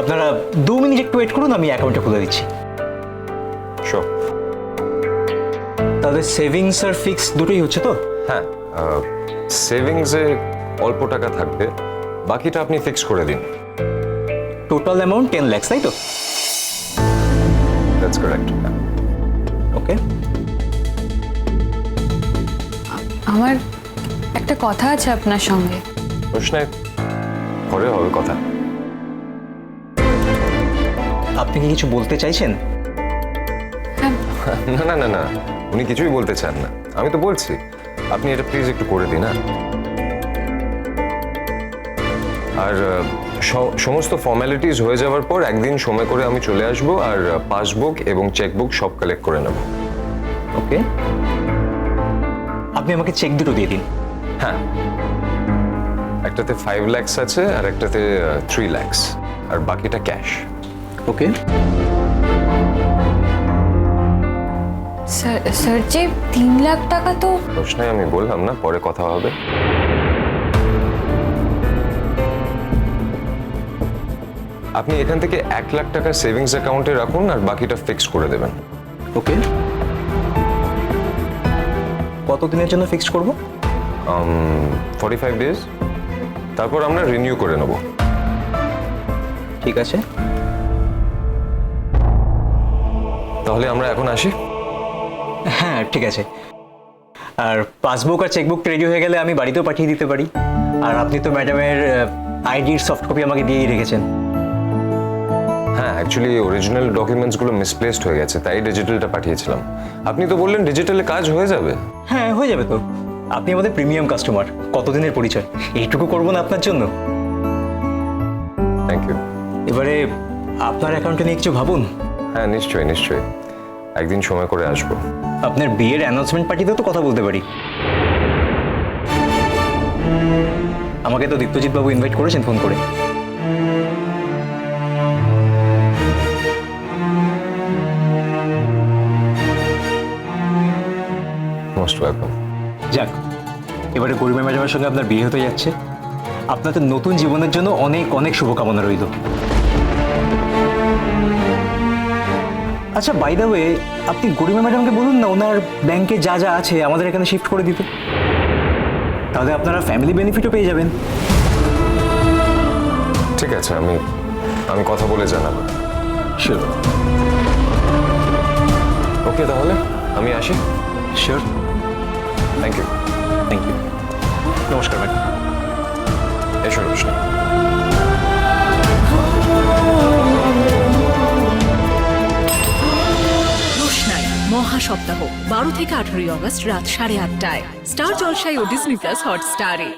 আপনারা দু মিনিট একটু ওয়েট করুন আমি অ্যাকাউন্টটা খুলে দিচ্ছি। শো তাহলে সেভিংস আর ফিক্স দুটোই হচ্ছে তো? হ্যাঁ সেভিংসে অল্প টাকা থাকবে বাকিটা আপনি ফিক্স করে দিন। টোটাল অ্যামাউন্ট টেন ল্যাক্স তাই তো? দ্যাটস কারেক্ট ওকে আমার একটা কথা আছে আপনার সঙ্গে। প্রশ্নে পরে হবে কথা। আপনি কি কিছু বলতে চাইছেন? হ্যাঁ। না না না না। উনি কিছুই বলতে চান না। আমি তো বলছি। আপনি এটা প্লিজ একটু করে দিন হ্যাঁ? আর সমস্ত ফর্মালিটিস হয়ে যাওয়ার পর একদিন সময় করে আমি চলে আসব আর পাসবুক এবং চেকবুক সব কালেক্ট করে নেব। ওকে আপনি আমাকে চেক দুটো দিয়ে দিন। হ্যাঁ। একটাতে ফাইভ ল্যাক্স আছে আর একটাতে থ্রি ল্যাক্স আর বাকিটা ক্যাশ ওকে স্যার স্যার যে তিন লাখ টাকা তো প্রশ্নে আমি বললাম না পরে কথা হবে। আপনি এখান থেকে এক লাখ টাকা সেভিংস অ্যাকাউন্টে রাখুন আর বাকিটা ফিক্স করে দেবেন। ওকে কত দিনের জন্য ফিক্সড করব? ফর্টি ফাইভ ডেজ তারপর আমরা রিনিউ করে নেব। ঠিক আছে। তাহলে আমরা এখন আসি। হ্যাঁ ঠিক আছে। আর পাসবুক আর চেকবুক রেডি হয়ে গেলে আমি বাড়িতেও পাঠিয়ে দিতে পারি। আর আপনি তো ম্যাডামের আইডির সফট কপি আমাকে দিয়েই রেখেছেন। হ্যাঁ অ্যাকচুয়ালি অরিজিনাল ডকুমেন্টসগুলো মিসপ্লেসড হয়ে গেছে তাই ডিজিটালটা পাঠিয়েছিলাম। আপনি তো বললেন ডিজিটালে কাজ হয়ে যাবে। হ্যাঁ হয়ে যাবে তো। আপনি আমাদের প্রিমিয়াম কাস্টমার কতদিনের পরিচয়? এইটুকু করব না আপনার জন্য। থ্যাংক ইউ এবারে আপনার অ্যাকাউন্টে নিয়ে কিছু ভাবুন। হ্যাঁ নিশ্চয়ই নিশ্চয়ই। একদিন সময় করে আসব। আপনার বিয়ের অ্যানাউন্সমেন্ট পার্টিতেও তো কথা বলতে পারি। আমাকে তো দীপ্তজিৎ বাবু ইনভাইট করেছেন ফোন করে। মোস্ট ওয়েলকাম যাক এবারে গরিমা ম্যাডামের সঙ্গে আপনার বিয়ে হতে যাচ্ছে। আপনাদের নতুন জীবনের জন্য অনেক অনেক শুভকামনা রইল। আচ্ছা বাই দ্য ওয়ে আপনি গরিমা ম্যাডামকে বলুন না ওনার ব্যাংকে যা যা আছে আমাদের এখানে শিফট করে দিতে। তাহলে আপনারা ফ্যামিলি বেনিফিটও পেয়ে যাবেন। ঠিক আছে আমি আমি কথা বলে জানাব। শিওর ওকে তাহলে আমি আসি। Sure thank you thank you নমস্কার ম্যাডাম এসো রোশনি মহাসপ্তাহ বারো থেকে আঠারোই অগস্ট রাত সাড়ে আটটায়। স্টার জলসাই ও ডিসনি প্লাস হটস্টারে